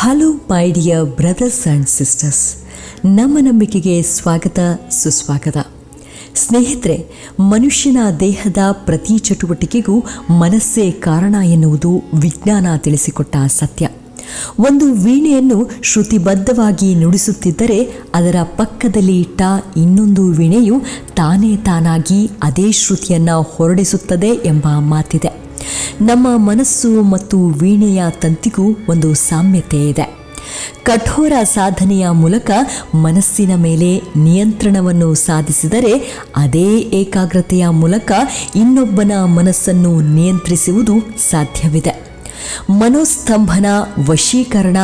Hello my dear brothers and sisters ನಮ್ಮ ನಂಬಿಕೆಗೆ ಸ್ವಾಗತ, ಸುಸ್ವಾಗತ. ಸ್ನೇಹಿತರೆ, ಮನುಷ್ಯನ ದೇಹದ ಪ್ರತಿ ಚಟುವಟಿಕೆಗೂ ಮನಸ್ಸೇ ಕಾರಣ ಎನ್ನುವುದು ವಿಜ್ಞಾನ ತಿಳಿಸಿಕೊಟ್ಟ ಸತ್ಯ. ಒಂದು ವೀಣೆಯನ್ನು ಶ್ರುತಿಬದ್ಧವಾಗಿ ನುಡಿಸುತ್ತಿದ್ದರೆ ಅದರ ಪಕ್ಕದಲ್ಲಿ ಇಟ್ಟ ಇನ್ನೊಂದು ವೀಣೆಯು ತಾನೇ ತಾನಾಗಿ ಅದೇ ಶ್ರುತಿಯನ್ನು ಹೊರಡಿಸುತ್ತದೆ ಎಂಬ ಮಾತಿದೆ. ನಮ್ಮ ಮನಸ್ಸು ಮತ್ತು ವೀಣೆಯ ತಂತಿಗೂ ಒಂದು ಸಾಮ್ಯತೆ ಇದೆ. ಕಠೋರ ಸಾಧನೆಯ ಮೂಲಕ ಮನಸ್ಸಿನ ಮೇಲೆ ನಿಯಂತ್ರಣವನ್ನು ಸಾಧಿಸಿದರೆ ಅದೇ ಏಕಾಗ್ರತೆಯ ಮೂಲಕ ಇನ್ನೊಬ್ಬನ ಮನಸ್ಸನ್ನು ನಿಯಂತ್ರಿಸುವುದು ಸಾಧ್ಯವಿದೆ. ಮನೋಸ್ತಂಭನ, ವಶೀಕರಣ,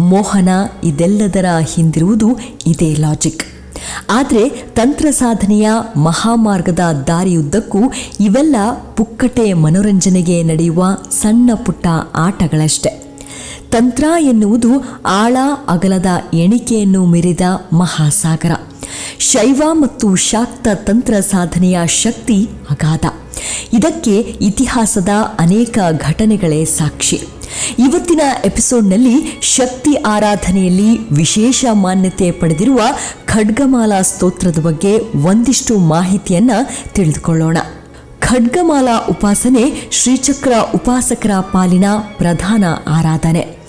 ಮೋಹನ ಇದೆಲ್ಲದರ ಹಿಂದಿರುವುದು ಇದೇ ಲಾಜಿಕ್ ಆದರೆ ತಂತ್ರ ಸಾಧನೆಯ ಮಹಾಮಾರ್ಗದ ದಾರಿಯುದ್ದಕ್ಕೂ ಇವೆಲ್ಲ ಪುಕ್ಕಟೆ ಮನೋರಂಜನೆಗೆ ನಡೆಯುವ ಸಣ್ಣ ಪುಟ್ಟ ಆಟಗಳಷ್ಟೆ. ತಂತ್ರ ಎನ್ನುವುದು ಆಳ ಅಗಲದ ಎಣಿಕೆಯನ್ನು ಮೀರಿದ ಮಹಾಸಾಗರ. ಶೈವ ಮತ್ತು ಶಾಕ್ತ ತಂತ್ರ ಸಾಧನೆಯ ಶಕ್ತಿ ಅಗಾಧ. ಇದಕ್ಕೆ ಇತಿಹಾಸದ ಅನೇಕ ಘಟನೆಗಳೇ ಸಾಕ್ಷಿ. ಇವತ್ತಿನ ಎಪಿಸೋಡ್ನಲ್ಲಿ ಶಕ್ತಿ ಆರಾಧನೆಯಲ್ಲಿ ವಿಶೇಷ ಮಾನ್ಯತೆ ಪಡೆದಿರುವ ಖಡ್ಗಮಾಲಾ ಸ್ತೋತ್ರದ ಬಗ್ಗೆ ಒಂದಿಷ್ಟು ಮಾಹಿತಿಯನ್ನು ತಿಳಿದುಕೊಳ್ಳೋಣ. ಖಡ್ಗಮಾಲಾ ಉಪಾಸನೆ ಶ್ರೀಚಕ್ರ ಉಪಾಸಕರ ಪಾಲಿನ ಪ್ರಧಾನ ಆರಾಧನೆ.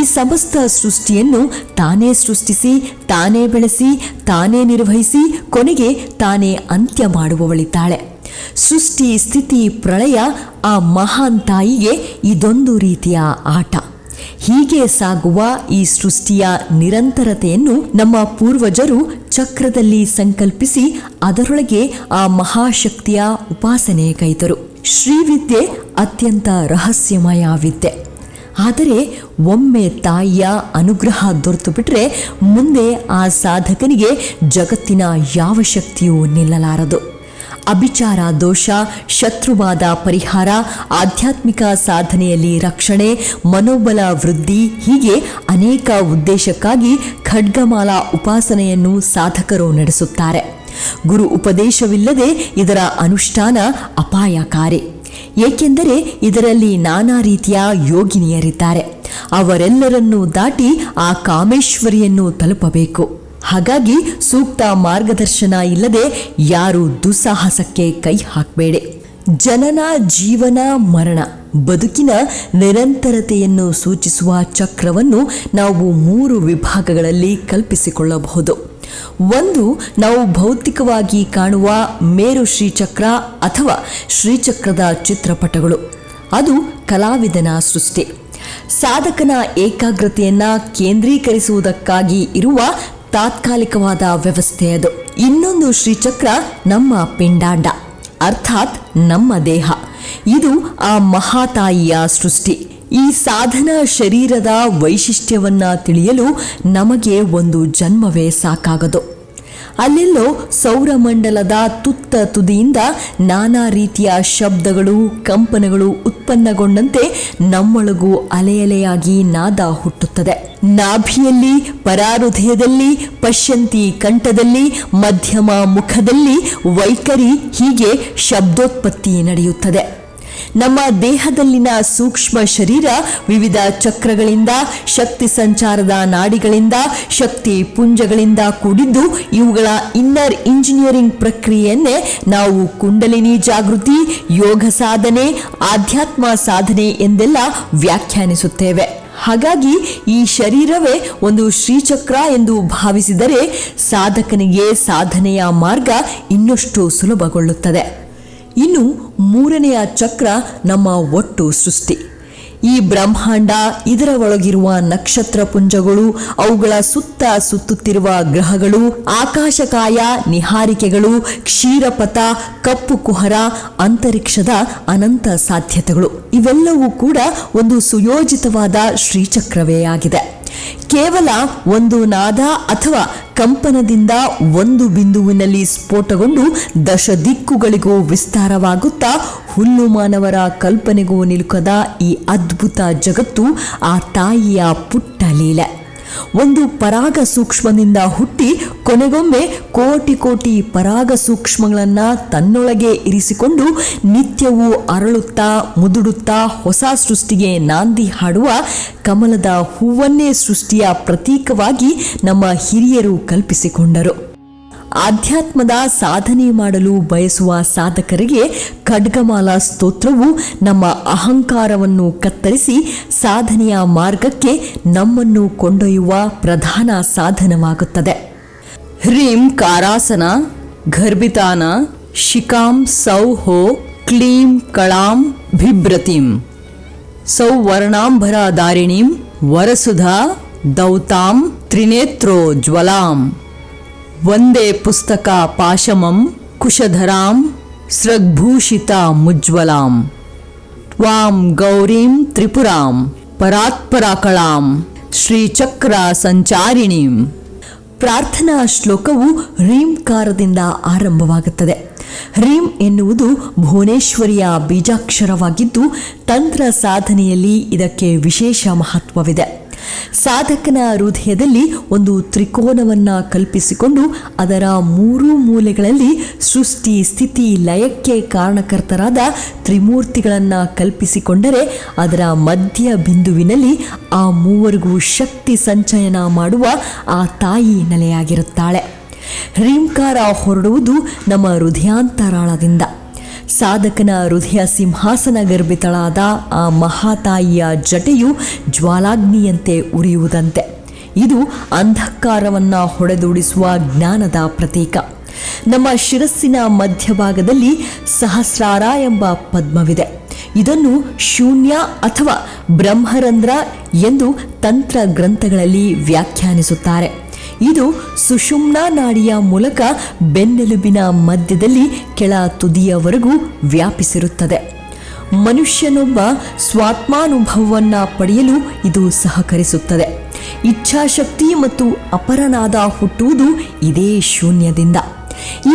ಈ ಸಮಸ್ತ ಸೃಷ್ಟಿಯನ್ನು ತಾನೇ ಸೃಷ್ಟಿಸಿ, ತಾನೇ ಬೆಳೆಸಿ, ತಾನೇ ನಿರ್ವಹಿಸಿ, ಕೊನೆಗೆ ತಾನೇ ಅಂತ್ಯ ಮಾಡುವವಳಿದ್ದಾಳೆ. ಸೃಷ್ಟಿ, ಸ್ಥಿತಿ, ಪ್ರಳಯ, ಆ ಮಹಾನ್ ತಾಯಿಗೆ ಇದೊಂದು ರೀತಿಯ ಆಟ. ಹೀಗೆ ಸಾಗುವ ಈ ಸೃಷ್ಟಿಯ ನಿರಂತರತೆಯನ್ನು ನಮ್ಮ ಪೂರ್ವಜರು ಚಕ್ರದಲ್ಲಿ ಸಂಕಲ್ಪಿಸಿ ಅದರೊಳಗೆ ಆ ಮಹಾಶಕ್ತಿಯ ಉಪಾಸನೆ ಕೈತರು. ಶ್ರೀವಿದ್ಯೆ ಅತ್ಯಂತ ರಹಸ್ಯಮಯ ವಿದ್ಯೆ ಆದರೆ ಒಮ್ಮೆ ತಾಯಿಯ ಅನುಗ್ರಹ ದೊರೆತು ಬಿಟ್ಟರೆ ಮುಂದೆ ಆ ಸಾಧಕನಿಗೆ ಜಗತ್ತಿನ ಯಾವ ಶಕ್ತಿಯೂ ನಿಲ್ಲಲಾರದು. ಅಭಿಚಾರ, ದೋಷ, ಶತ್ರುವಾದ ಪರಿಹಾರ, ಆಧ್ಯಾತ್ಮಿಕ ಸಾಧನೆಯಲ್ಲಿ ರಕ್ಷಣೆ, ಮನೋಬಲ ವೃದ್ಧಿ ಹೀಗೆ ಅನೇಕ ಉದ್ದೇಶಕ್ಕಾಗಿ ಖಡ್ಗಮಾಲಾ ಉಪಾಸನೆಯನ್ನು ಸಾಧಕರು ನಡೆಸುತ್ತಾರೆ. ಗುರು ಉಪದೇಶವಿಲ್ಲದೆ ಇದರ ಅನುಷ್ಠಾನ ಅಪಾಯಕಾರಿ. ಏಕೆಂದರೆ ಇದರಲ್ಲಿ ನಾನಾ ರೀತಿಯ ಯೋಗಿನಿಯರಿದ್ದಾರೆ. ಅವರೆಲ್ಲರನ್ನೂ ದಾಟಿ ಆ ಕಾಮೇಶ್ವರಿಯನ್ನು ತಲುಪಬೇಕು. ಹಾಗಾಗಿ ಸೂಕ್ತ ಮಾರ್ಗದರ್ಶನ ಇಲ್ಲದೆ ಯಾರು ದುಸ್ಸಾಹಸಕ್ಕೆ ಕೈ ಹಾಕಬೇಡಿ. ಜನನ ಜೀವನ ಮರಣ ಬದುಕಿನ ನಿರಂತರತೆಯನ್ನು ಸೂಚಿಸುವ ಚಕ್ರವನ್ನು ನಾವು ಮೂರು ವಿಭಾಗಗಳಲ್ಲಿ ಕಲ್ಪಿಸಿಕೊಳ್ಳಬಹುದು. ಒಂದು ನಾವು ಭೌತಿಕವಾಗಿ ಕಾಣುವ ಮೇರು ಶ್ರೀಚಕ್ರ ಅಥವಾ ಶ್ರೀಚಕ್ರದ ಚಿತ್ರಪಟಗಳು. ಅದು ಕಲಾವಿದನ ಸೃಷ್ಟಿ. ಸಾಧಕನ ಏಕಾಗ್ರತೆಯನ್ನ ಕೇಂದ್ರೀಕರಿಸುವುದಕ್ಕಾಗಿ ಇರುವ ತಾತ್ಕಾಲಿಕವಾದ ವ್ಯವಸ್ಥೆ ಅದು. ಇನ್ನೊಂದು ಶ್ರೀಚಕ್ರ ನಮ್ಮ ಪಿಂಡಾಂಡ, ಅರ್ಥಾತ್ ನಮ್ಮ ದೇಹ. ಇದು ಆ ಮಹಾತಾಯಿಯ ಸೃಷ್ಟಿ. ಈ ಸಾಧನ ಶರೀರದ ವೈಶಿಷ್ಟ್ಯವನ್ನ ತಿಳಿಯಲು ನಮಗೆ ಒಂದು ಜನ್ಮವೇ ಸಾಕಾಗದು. ಅಲ್ಲೆಲ್ಲೋ ಸೌರಮಂಡಲದ ತುತ್ತ ತುದಿಯಿಂದ ನಾನಾ ರೀತಿಯ ಶಬ್ದಗಳು, ಕಂಪನಗಳು ಉತ್ಪನ್ನಗೊಂಡಂತೆ ನಮ್ಮೊಳಗೂ ಅಲೆಯಲೆಯಾಗಿ ನಾದ ಹುಟ್ಟುತ್ತದೆ. ನಾಭಿಯಲ್ಲಿ ಪರಾರುಧಯದಲ್ಲಿ ಪಶ್ಯಂತಿ ಕಂಠದಲ್ಲಿ, ಮಧ್ಯಮ ಮುಖದಲ್ಲಿ ವೈಖರಿ ಹೀಗೆ ಶಬ್ದೋತ್ಪತ್ತಿ ನಡೆಯುತ್ತದೆ. ನಮ್ಮ ದೇಹದಲ್ಲಿನ ಸೂಕ್ಷ್ಮ ಶರೀರ ವಿವಿಧ ಚಕ್ರಗಳಿಂದ, ಶಕ್ತಿ ಸಂಚಾರದ ನಾಡಿಗಳಿಂದ, ಶಕ್ತಿ ಪುಂಜಗಳಿಂದ ಕೂಡಿದ್ದು, ಇವುಗಳ ಇನ್ನರ್ ಇಂಜಿನಿಯರಿಂಗ್ ಪ್ರಕ್ರಿಯೆಯನ್ನೇ ನಾವು ಕುಂಡಲಿನಿ ಜಾಗೃತಿ, ಯೋಗ ಸಾಧನೆ, ಆಧ್ಯಾತ್ಮ ಸಾಧನೆ ಎಂದೆಲ್ಲ ವ್ಯಾಖ್ಯಾನಿಸುತ್ತೇವೆ. ಹಾಗಾಗಿ ಈ ಶರೀರವೇ ಒಂದು ಶ್ರೀಚಕ್ರ ಎಂದು ಭಾವಿಸಿದರೆ ಸಾಧಕನಿಗೆ ಸಾಧನೆಯ ಮಾರ್ಗ ಇನ್ನಷ್ಟು ಸುಲಭಗೊಳ್ಳುತ್ತದೆ. ಇನ್ನು ಮೂರನೆಯ ಚಕ್ರ ನಮ್ಮ ಒಟ್ಟು ಸೃಷ್ಟಿ. ಈ ಬ್ರಹ್ಮಾಂಡ ಇದರ ಒಳಗಿರುವ ನಕ್ಷತ್ರ ಪುಂಜಗಳು, ಅವುಗಳ ಸುತ್ತ ಸುತ್ತುತ್ತಿರುವ ಗ್ರಹಗಳು, ಆಕಾಶಕಾಯ, ನಿಹಾರಿಕೆಗಳು, ಕ್ಷೀರಪಥ, ಕಪ್ಪು ಕುಹರ, ಅಂತರಿಕ್ಷದ ಅನಂತ ಸಾಧ್ಯತೆಗಳು. ಇವೆಲ್ಲವೂ ಕೂಡ ಒಂದು ಸುಯೋಜಿತವಾದ ಶ್ರೀಚಕ್ರವೇ ಆಗಿದೆ. ಕೇವಲ ಒಂದು ನಾದ ಅಥವಾ ಕಂಪನದಿಂದ ಒಂದು ಬಿಂದುವಿನಲ್ಲಿ ಸ್ಫೋಟಗೊಂಡು ದಶ ದಿಕ್ಕುಗಳಿಗೂ ವಿಸ್ತಾರವಾಗುತ್ತಾ ಹುಲ್ಲು ಮಾನವರ ಕಲ್ಪನೆಗೂ ನಿಲುಕದ ಈ ಅದ್ಭುತ ಜಗತ್ತು ಆ ತಾಯಿಯ ಪುಟ್ಟ ಲೀಲೆ. ಒಂದು ಪರಾಗ ಸೂಕ್ಷ್ಮದಿಂದ ಹುಟ್ಟಿ ಕೊನೆಗೊಮ್ಮೆ ಕೋಟಿ ಕೋಟಿ ಪರಾಗ ಸೂಕ್ಷ್ಮಗಳನ್ನು ತನ್ನೊಳಗೆ ಇರಿಸಿಕೊಂಡು ನಿತ್ಯವೂ ಅರಳುತ್ತಾ ಮುದುಡುತ್ತಾ ಹೊಸ ಸೃಷ್ಟಿಗೆ ನಾಂದಿ ಹಾಡುವ ಕಮಲದ ಹೂವನ್ನೇ ಸೃಷ್ಟಿಯ ಪ್ರತೀಕವಾಗಿ ನಮ್ಮ ಹಿರಿಯರು ಕಲ್ಪಿಸಿಕೊಂಡರು. ಆಧ್ಯಾತ್ಮದ ಸಾಧನೆ ಮಾಡಲು ಬಯಸುವ ಸಾಧಕರಿಗೆ ಖಡ್ಗಮಾಲಾ ಸ್ತೋತ್ರವು ನಮ್ಮ ಅಹಂಕಾರವನ್ನು ಕತ್ತರಿಸಿ ಸಾಧನೆಯ ಮಾರ್ಗಕ್ಕೆ ನಮ್ಮನ್ನು ಕೊಂಡೊಯ್ಯುವ ಪ್ರಧಾನ ಸಾಧನವಾಗುತ್ತದೆ. ಹ್ರೀಂ ಕಾರಾಸನ ಗರ್ಭಿತಾನ ಶಿಕಾಂ ಸೌಹೋ ಕ್ಲೀಂ ಕಳಾಂ ಬಿಭ್ರತಿಂ. ಸೌವರ್ಣಾಂಬರ ದಾರಿಣೀಂ ವರಸುಧಾ ದೌತಾಂ ತ್ರಿನೇತ್ರೋ ಜ್ವಲಾಂ. ವಂದೇ ಪುಸ್ತಕ ಪಾಶಮಂ ಕುಶಧರಾಂ ಸ್ರಗ್ಭೂಷಿತ ಮುಜ್ವಲಾಂ ತ್ವಾಂ ಗೌರೀಂ ತ್ರಿಪುರಾಂ ಪರಾತ್ಪರಾಕಳಾಂ ಶ್ರೀಚಕ್ರ ಸಂಚಾರಿಣೀಂ. ಪ್ರಾರ್ಥನಾ ಶ್ಲೋಕವು ರೀಂಕಾರದಿಂದ ಆರಂಭವಾಗುತ್ತದೆ. ಹ್ರೀಂ ಎನ್ನುವುದು ಭುವನೇಶ್ವರಿಯ ಬೀಜಾಕ್ಷರವಾಗಿದ್ದು, ತಂತ್ರ ಸಾಧನೆಯಲ್ಲಿ ಇದಕ್ಕೆ ವಿಶೇಷ ಮಹತ್ವವಿದೆ. ಸಾಧಕನ ಹೃದಯದಲ್ಲಿ ಒಂದು ತ್ರಿಕೋನವನ್ನು ಕಲ್ಪಿಸಿಕೊಂಡು ಅದರ ಮೂರು ಮೂಲೆಗಳಲ್ಲಿ ಸೃಷ್ಟಿ, ಸ್ಥಿತಿ, ಲಯಕ್ಕೆ ಕಾರಣಕರ್ತರಾದ ತ್ರಿಮೂರ್ತಿಗಳನ್ನು ಕಲ್ಪಿಸಿಕೊಂಡರೆ ಅದರ ಮಧ್ಯ ಬಿಂದುವಿನಲ್ಲಿ ಆ ಮೂವರಿಗೂ ಶಕ್ತಿ ಸಂಚಯನ ಮಾಡುವ ಆ ತಾಯಿ ನೆಲೆಯಾಗಿರುತ್ತಾಳೆ. ಹ್ರೀಂಕಾರ ಹೊರಡುವುದು ನಮ್ಮ ಹೃದಯಾಂತರಾಳದಿಂದ. ಸಾಧಕನ ಹೃದಯ ಸಿಂಹಾಸನ ಗರ್ಭಿತಳಾದ ಆ ಮಹಾತಾಯಿಯ ಜಟೆಯು ಜ್ವಾಲಾಗ್ನಿಯಂತೆ ಉರಿಯುವುದಂತೆ. ಇದು ಅಂಧಕಾರವನ್ನು ಹೊಡೆದೋಡಿಸುವ ಜ್ಞಾನದ ಪ್ರತೀಕ. ನಮ್ಮ ಶಿರಸ್ಸಿನ ಮಧ್ಯಭಾಗದಲ್ಲಿ ಸಹಸ್ರಾರ ಎಂಬ ಪದ್ಮವಿದೆ. ಇದನ್ನು ಶೂನ್ಯ ಅಥವಾ ಬ್ರಹ್ಮರಂಧ್ರ ಎಂದು ತಂತ್ರ ಗ್ರಂಥಗಳಲ್ಲಿ ವ್ಯಾಖ್ಯಾನಿಸುತ್ತಾರೆ. ಇದು ಸುಷುಮ್ನಾ ನಾಡಿಯ ಮೂಲಕ ಬೆನ್ನೆಲುಬಿನ ಮಧ್ಯದಲ್ಲಿ ಕೆಳ ತುದಿಯವರೆಗೂ ವ್ಯಾಪಿಸಿರುತ್ತದೆ. ಮನುಷ್ಯನೊಬ್ಬ ಸ್ವಾತ್ಮಾನುಭವವನ್ನು ಪಡೆಯಲು ಇದು ಸಹಕರಿಸುತ್ತದೆ. ಇಚ್ಛಾಶಕ್ತಿ ಮತ್ತು ಅಪರನಾದ ಹುಟ್ಟುವುದು ಇದೇ ಶೂನ್ಯದಿಂದ.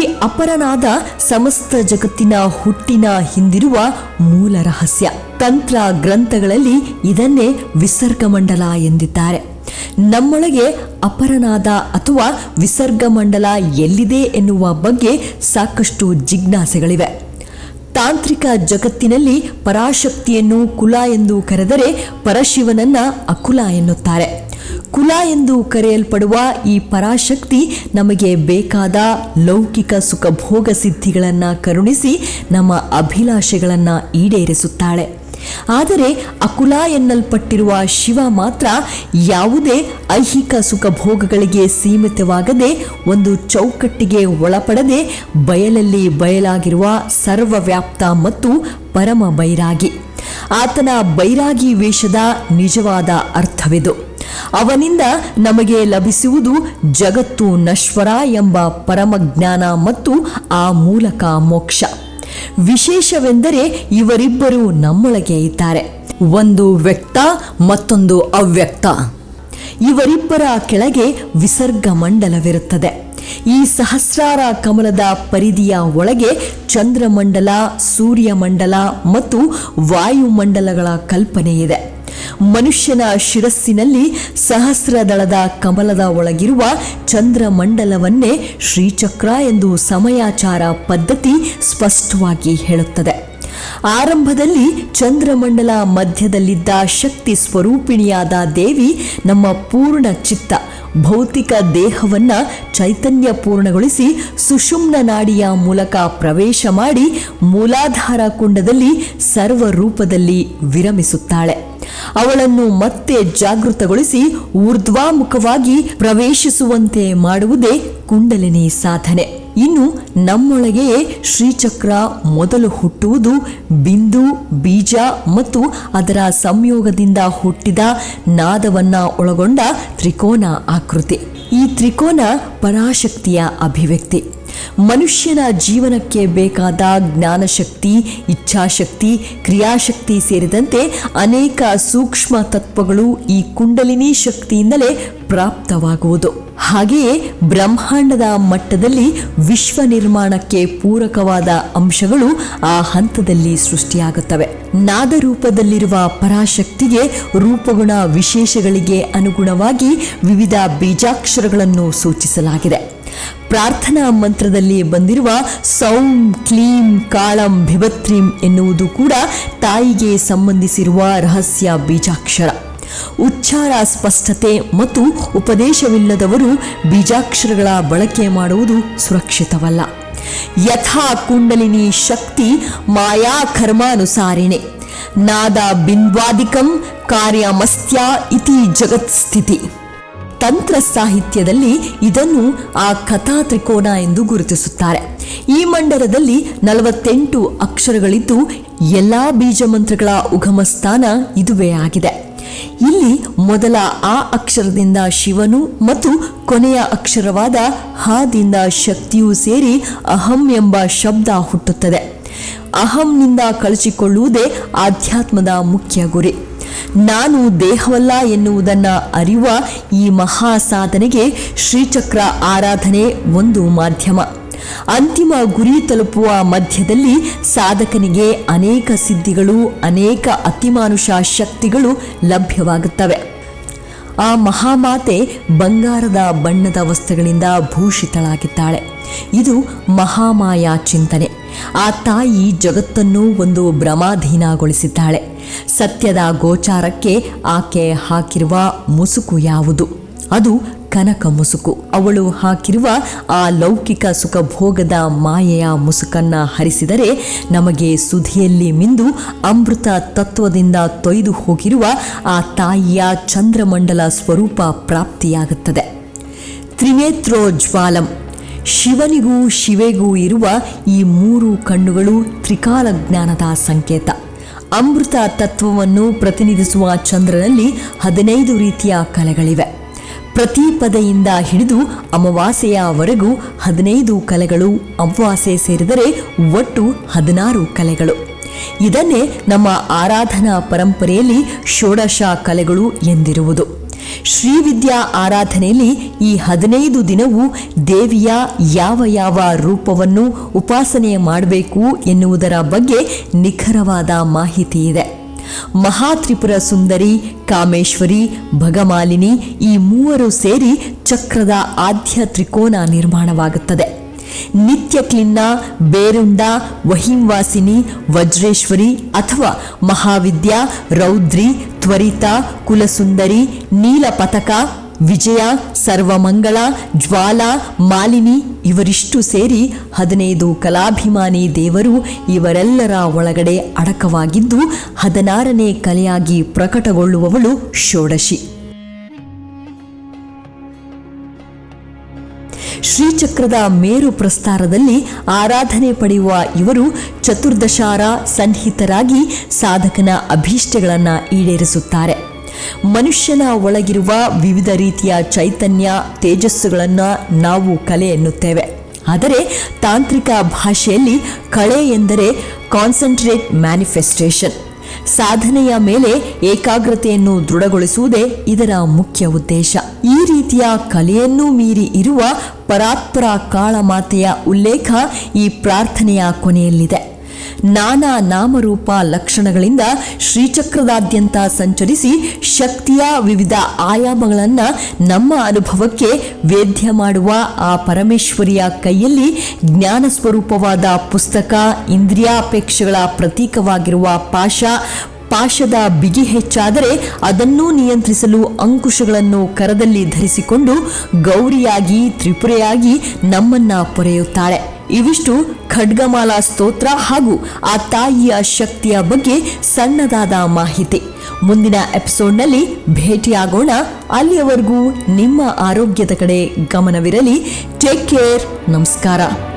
ಈ ಅಪರನಾದ ಸಮಸ್ತ ಜಗತ್ತಿನ ಹುಟ್ಟಿನ ಹಿಂದಿರುವ ಮೂಲ ರಹಸ್ಯ. ತಂತ್ರ ಗ್ರಂಥಗಳಲ್ಲಿ ಇದನ್ನೇ ವಿಸರ್ಗಮಂಡಲ ಎಂದಿದ್ದಾರೆ. ನಮ್ಮೊಳಗೆ ಅಪರನಾದ ಅಥವಾ ವಿಸರ್ಗ ಮಂಡಲ ಎಲ್ಲಿದೆ ಎನ್ನುವ ಬಗ್ಗೆ ಸಾಕಷ್ಟು ಜಿಜ್ಞಾಸೆಗಳಿವೆ. ತಾಂತ್ರಿಕ ಜಗತ್ತಿನಲ್ಲಿ ಪರಾಶಕ್ತಿಯನ್ನು ಕುಲ ಎಂದು ಕರೆದರೆ ಪರಶಿವನನ್ನ ಅಕುಲ ಎನ್ನುತ್ತಾರೆ. ಕುಲ ಎಂದು ಕರೆಯಲ್ಪಡುವ ಈ ಪರಾಶಕ್ತಿ ನಮಗೆ ಬೇಕಾದ ಲೌಕಿಕ ಸುಖಭೋಗ ಸಿದ್ಧಿಗಳನ್ನು ಕರುಣಿಸಿ ನಮ್ಮ ಅಭಿಲಾಷೆಗಳನ್ನು ಈಡೇರಿಸುತ್ತಾಳೆ. ಆದರೆ ಅಕುಲ ಎನ್ನಲ್ಪಟ್ಟಿರುವ ಶಿವ ಮಾತ್ರ ಯಾವುದೇ ಐಹಿಕ ಸುಖಭೋಗಗಳಿಗೆ ಸೀಮಿತವಾಗದೆ ಒಂದು ಚೌಕಟ್ಟಿಗೆ ಒಳಪಡದೆ ಬಯಲಲ್ಲಿ ಬಯಲಾಗಿರುವ ಸರ್ವವ್ಯಾಪ್ತ ಮತ್ತು ಪರಮ ಬೈರಾಗಿ. ಆತನ ಬೈರಾಗಿ ವೇಷದ ನಿಜವಾದ ಅರ್ಥವಿದು. ಅವನಿಂದ ನಮಗೆ ಲಭಿಸುವುದು ಜಗತ್ತು ನಶ್ವರ ಎಂಬ ಪರಮಜ್ಞಾನ ಮತ್ತು ಆ ಮೂಲಕ ಮೋಕ್ಷ. ವಿಶೇಷವೆಂದರೆ ಇವರಿಬ್ಬರು ನಮ್ಮೊಳಗೆ ಇದ್ದಾರೆ. ಒಂದು ವ್ಯಕ್ತ, ಮತ್ತೊಂದು ಅವ್ಯಕ್ತ. ಇವರಿಬ್ಬರ ಕೆಳಗೆ ವಿಸರ್ಗ ಮಂಡಲವಿರುತ್ತದೆ. ಈ ಸಹಸ್ರಾರ ಕಮಲದ ಪರಿಧಿಯ ಒಳಗೆ ಚಂದ್ರಮಂಡಲ, ಸೂರ್ಯಮಂಡಲ ಮತ್ತು ವಾಯುಮಂಡಲಗಳ ಕಲ್ಪನೆ ಇದೆ. ಮನುಷ್ಯನ ಶಿರಸ್ಸಿನಲ್ಲಿ ಸಹಸ್ರದಳದ ಕಮಲದ ಒಳಗಿರುವ ಚಂದ್ರಮಂಡಲವನ್ನೇ ಶ್ರೀಚಕ್ರ ಎಂದು ಸಮಯಾಚಾರ ಪದ್ಧತಿ ಸ್ಪಷ್ಟವಾಗಿ ಹೇಳುತ್ತದೆ. ಆರಂಭದಲ್ಲಿ ಚಂದ್ರಮಂಡಲ ಮಧ್ಯದಲ್ಲಿದ್ದ ಶಕ್ತಿ ಸ್ವರೂಪಿಣಿಯಾದ ದೇವಿ ನಮ್ಮ ಪೂರ್ಣ ಚಿತ್ತ ಭೌತಿಕ ದೇಹವನ್ನು ಚೈತನ್ಯ ಪೂರ್ಣಗೊಳಿಸಿ ಸುಷುಮ್ನ ನಾಡಿಯ ಮೂಲಕ ಪ್ರವೇಶ ಮಾಡಿ ಮೂಲಾಧಾರ ಕುಂಡದಲ್ಲಿ ಸರ್ವರೂಪದಲ್ಲಿ ವಿರಮಿಸುತ್ತಾಳೆ. ಅವಳನ್ನು ಮತ್ತೆ ಜಾಗೃತಗೊಳಿಸಿ ಊರ್ಧ್ವಾಮುಖವಾಗಿ ಪ್ರವೇಶಿಸುವಂತೆ ಮಾಡುವುದೇ ಕುಂಡಲಿನಿ ಸಾಧನೆ. ಇನ್ನು ನಮ್ಮೊಳಗೆಯೇ ಶ್ರೀಚಕ್ರ ಮೊದಲು ಹುಟ್ಟುವುದು ಬಿಂದು, ಬೀಜ ಮತ್ತು ಅದರ ಸಂಯೋಗದಿಂದ ಹುಟ್ಟಿದ ನಾದವನ್ನ ಒಳಗೊಂಡ ತ್ರಿಕೋನ ಆಕೃತಿ. ಈ ತ್ರಿಕೋನ ಪರಾಶಕ್ತಿಯ ಅಭಿವ್ಯಕ್ತಿ. ಮನುಷ್ಯನ ಜೀವನಕ್ಕೆ ಬೇಕಾದ ಜ್ಞಾನಶಕ್ತಿ, ಇಚ್ಛಾಶಕ್ತಿ, ಕ್ರಿಯಾಶಕ್ತಿ ಸೇರಿದಂತೆ ಅನೇಕ ಸೂಕ್ಷ್ಮ ತತ್ವಗಳು ಈ ಕುಂಡಲಿನಿ ಶಕ್ತಿಯಿಂದಲೇ ಪ್ರಾಪ್ತವಾಗುವುದು. ಹಾಗೆಯೇ ಬ್ರಹ್ಮಾಂಡದ ಮಟ್ಟದಲ್ಲಿ ವಿಶ್ವ ನಿರ್ಮಾಣಕ್ಕೆ ಪೂರಕವಾದ ಅಂಶಗಳು ಆ ಹಂತದಲ್ಲಿ ಸೃಷ್ಟಿಯಾಗುತ್ತವೆ. ನಾದರೂಪದಲ್ಲಿರುವ ಪರಾಶಕ್ತಿಗೆ ರೂಪಗುಣ ವಿಶೇಷಗಳಿಗೆ ಅನುಗುಣವಾಗಿ ವಿವಿಧ ಬೀಜಾಕ್ಷರಗಳನ್ನು ಸೂಚಿಸಲಾಗಿದೆ. ಪ್ರಾರ್ಥನಾ ಮಂತ್ರದಲ್ಲಿ ಬಂದಿರುವ ಸೌಂ, ಕ್ಲೀಂ, ಕಾಳಂ, ಭಿಭತ್ರೀಂ ಎನ್ನುವುದು ಕೂಡ ತಾಯಿಗೆ ಸಂಬಂಧಿಸಿರುವ ರಹಸ್ಯ ಬೀಜಾಕ್ಷರ. ಉಚ್ಚಾರ, ಸ್ಪಷ್ಟತೆ ಮತ್ತು ಉಪದೇಶವಿಲ್ಲದವರು ಬೀಜಾಕ್ಷರಗಳ ಬಳಕೆ ಮಾಡುವುದು ಸುರಕ್ಷಿತವಲ್ಲ. ಯಥಾ ಕುಂಡಲಿನಿ ಶಕ್ತಿ ಮಾಯಾ ಕರ್ಮಾನುಸಾರಿಣೆ. ನಾದ ಬಿಂದ್ವಾದಿಕಂ ಕಾರ್ಯಮಸ್ತ್ಯ ಇತಿ ಜಗತ್ಸ್ಥಿತಿ. ತಂತ್ರ ಸಾಹಿತ್ಯದಲ್ಲಿ ಇದನ್ನು ಆ ಕಥಾ ತ್ರಿಕೋನ ಎಂದು ಗುರುತಿಸುತ್ತಾರೆ. ಈ ಮಂಡಲದಲ್ಲಿ ನಲವತ್ತೆಂಟು ಅಕ್ಷರಗಳಿದ್ದು ಎಲ್ಲಾ ಬೀಜ ಮಂತ್ರಗಳ ಉಗಮ ಸ್ಥಾನ ಇದುವೇ ಆಗಿದೆ. ಇಲ್ಲಿ ಮೊದಲ ಆ ಅಕ್ಷರದಿಂದ ಶಿವನು ಮತ್ತು ಕೊನೆಯ ಅಕ್ಷರವಾದ ಹಾದಿಂದ ಶಕ್ತಿಯೂ ಸೇರಿ ಅಹಂ ಎಂಬ ಶಬ್ದ ಹುಟ್ಟುತ್ತದೆ. ಅಹಂನಿಂದ ಕಳಚಿಕೊಳ್ಳುವುದೇ ಆಧ್ಯಾತ್ಮದ ಮುಖ್ಯ ಗುರಿ. ನಾನು ದೇಹವಲ್ಲ ಎನ್ನುವುದನ್ನು ಅರಿಯುವ ಈ ಮಹಾ ಸಾಧನೆಗೆ ಶ್ರೀಚಕ್ರ ಆರಾಧನೆ ಒಂದು ಮಾಧ್ಯಮ. ಅಂತಿಮ ಗುರಿ ತಲುಪುವ ಮಧ್ಯದಲ್ಲಿ ಸಾಧಕನಿಗೆ ಅನೇಕ ಸಿದ್ಧಿಗಳು, ಅನೇಕ ಅತಿಮಾನುಷ ಶಕ್ತಿಗಳು ಲಭ್ಯವಾಗುತ್ತವೆ. ಆ ಮಹಾಮಾತೆ ಬಂಗಾರದ ಬಣ್ಣದ ವಸ್ತುಗಳಿಂದ ಭೂಷಿತಳಾಗಿದ್ದಾಳೆ. ಇದು ಮಹಾಮಾಯಾ ಚಿಂತನೆ. ಆ ತಾಯಿ ಜಗತ್ತನ್ನು ಒಂದು ಭ್ರಮಾಧೀನಗೊಳಿಸಿದ್ದಾಳೆ. ಸತ್ಯದ ಗೋಚಾರಕ್ಕೆ ಆಕೆ ಹಾಕಿರುವ ಮುಸುಕು ಯಾವುದು? ಅದು ಕನಕ ಮುಸುಕು. ಅವಳು ಹಾಕಿರುವ ಆ ಲೌಕಿಕ ಸುಖಭೋಗದ ಮಾಯೆಯ ಮುಸುಕನ್ನ ಹರಿಸಿದರೆ ನಮಗೆ ಸುದಿಯಲ್ಲಿ ಮಿಂದು ಅಮೃತ ತತ್ವದಿಂದ ತೊಯ್ದು ಹೋಗಿರುವ ಆ ತಾಯಿಯ ಚಂದ್ರಮಂಡಲ ಸ್ವರೂಪ ಪ್ರಾಪ್ತಿಯಾಗುತ್ತದೆ. ತ್ರಿನೇತ್ರೋಜ್ವಾಲಂ. ಶಿವನಿಗೂ ಶಿವೆಗೂ ಇರುವ ಈ ಮೂರು ಕಣ್ಣುಗಳು ತ್ರಿಕಾಲ ಜ್ಞಾನದ ಸಂಕೇತ. ಅಮೃತ ತತ್ವವನ್ನು ಪ್ರತಿನಿಧಿಸುವ ಚಂದ್ರನಲ್ಲಿ ಹದಿನೈದು ರೀತಿಯ ಕಲೆಗಳಿವೆ. ಪ್ರತಿ ಪದೆಯಿಂದ ಹಿಡಿದು ಅಮಾವಾಸ್ಯೆಯವರೆಗೂ ಹದಿನೈದು ಕಲೆಗಳು ಅಮಾವಾಸ್ಯೆ ಸೇರಿದರೆ ಒಟ್ಟು ಹದಿನಾರು ಕಲೆಗಳು. ಇದನ್ನೇ ನಮ್ಮ ಆರಾಧನಾ ಪರಂಪರೆಯಲ್ಲಿ ಷೋಡಶ ಕಲೆಗಳು ಎಂದಿರುವುದು. ಶ್ರೀವಿದ್ಯಾ ಆರಾಧನೆಯಲ್ಲಿ ಈ ಹದಿನೈದು ದಿನವೂ ದೇವಿಯ ಯಾವ ಯಾವ ರೂಪವನ್ನು ಉಪಾಸನೆ ಮಾಡಬೇಕು ಎನ್ನುವುದರ ಬಗ್ಗೆ ನಿಖರವಾದ ಮಾಹಿತಿ ಇದೆ. ಮಹಾತ್ರಿಪುರ ಸುಂದರಿ, ಕಾಮೇಶ್ವರಿ, ಭಗಮಾಲಿನಿ ಈ ಮೂವರು ಸೇರಿ ಚಕ್ರದ ಆದ್ಯ ತ್ರಿಕೋನ ನಿರ್ಮಾಣವಾಗುತ್ತದೆ. ನಿತ್ಯ ಕ್ಲಿನ್ನ ಬೇರುಂಡ, ವಹಿಂವಾಸಿನಿ, ವಜ್ರೇಶ್ವರಿ ಅಥವಾ ಮಹಾವಿದ್ಯಾ, ರೌದ್ರಿ ತ್ವರಿತ, ಕುಲಸುಂದರಿ ನೀಲಪತಕ ವಿಜಯ, ಸರ್ವಮಂಗಳ, ಜ್ವಾಲಾ, ಮಾಲಿನಿ ಇವರಿಷ್ಟು ಸೇರಿ ಹದಿನೈದು ಕಲಾಭಿಮಾನಿ ದೇವರು ಇವರೆಲ್ಲರ ಒಳಗಡೆ ಅಡಕವಾಗಿದ್ದು ಹದಿನಾರನೇ ಕಲೆಯಾಗಿ ಪ್ರಕಟಗೊಳ್ಳುವವಳು ಷೋಡಶಿ. ಶ್ರೀಚಕ್ರದ ಮೇರು ಪ್ರಸ್ತಾರದಲ್ಲಿ ಆರಾಧನೆ ಪಡೆಯುವ ಇವರು ಚತುರ್ದಶಾರ ಸನ್ನಿಹಿತರಾಗಿ ಸಾಧಕನ ಅಭೀಷ್ಟಗಳನ್ನು ಈಡೇರಿಸುತ್ತಾರೆ. ಮನುಷ್ಯನ ಒಳಗಿರುವ ವಿವಿಧ ರೀತಿಯ ಚೈತನ್ಯ ತೇಜಸ್ಸುಗಳನ್ನು ನಾವು ಕಲೆ ಎನ್ನುತ್ತೇವೆ. ಆದರೆ ತಾಂತ್ರಿಕ ಭಾಷೆಯಲ್ಲಿ ಕಳೆ ಎಂದರೆ ಕಾನ್ಸಂಟ್ರೇಟ್ ಮ್ಯಾನಿಫೆಸ್ಟೇಷನ್ ಸಾಧನೆಯ ಮೇಲೆ ಏಕಾಗ್ರತೆಯನ್ನು ದೃಢಗೊಳಿಸುವುದೇ ಇದರ ಮುಖ್ಯ ಉದ್ದೇಶ. ಈ ರೀತಿಯ ಕಲೆಯನ್ನೂ ಮೀರಿ ಇರುವ ಪರಾತ್ಪರ ಕಾಳಮಾತೆಯ ಉಲ್ಲೇಖ ಈ ಪ್ರಾರ್ಥನೆಯ ಕೊನೆಯಲ್ಲಿದೆ. ನಾನಾ ನಾಮರೂಪ ಲಕ್ಷಣಗಳಿಂದ ಶ್ರೀಚಕ್ರದಾದ್ಯಂತ ಸಂಚರಿಸಿ ಶಕ್ತಿಯ ವಿವಿಧ ಆಯಾಮಗಳನ್ನು ನಮ್ಮ ಅನುಭವಕ್ಕೆ ವೇದ್ಯ ಮಾಡುವ ಆ ಪರಮೇಶ್ವರಿಯ ಕೈಯಲ್ಲಿ ಜ್ಞಾನ ಸ್ವರೂಪವಾದ ಪುಸ್ತಕ, ಇಂದ್ರಿಯಾಪೇಕ್ಷೆಗಳ ಪ್ರತೀಕವಾಗಿರುವ ಪಾಶ, ಪಾಶದ ಬಿಗಿ ಹೆಚ್ಚಾದರೆ ಅದನ್ನೂ ನಿಯಂತ್ರಿಸಲು ಅಂಕುಶಗಳನ್ನು ಕರದಲ್ಲಿ ಧರಿಸಿಕೊಂಡು ಗೌರಿಯಾಗಿ, ತ್ರಿಪುರೆಯಾಗಿ ನಮ್ಮನ್ನ ಪೊರೆಯುತ್ತಾಳೆ. ಇವಿಷ್ಟು ಖಡ್ಗಮಾಲಾ ಸ್ತೋತ್ರ ಹಾಗೂ ಆ ತಾಯಿಯ ಶಕ್ತಿಯ ಬಗ್ಗೆ ಸಣ್ಣದಾದ ಮಾಹಿತಿ. ಮುಂದಿನ ಎಪಿಸೋಡ್ನಲ್ಲಿ ಭೇಟಿಯಾಗೋಣ. ಅಲ್ಲಿಯವರೆಗೂ ನಿಮ್ಮ ಆರೋಗ್ಯದ ಕಡೆ ಗಮನವಿರಲಿ. Take care. ನಮಸ್ಕಾರ.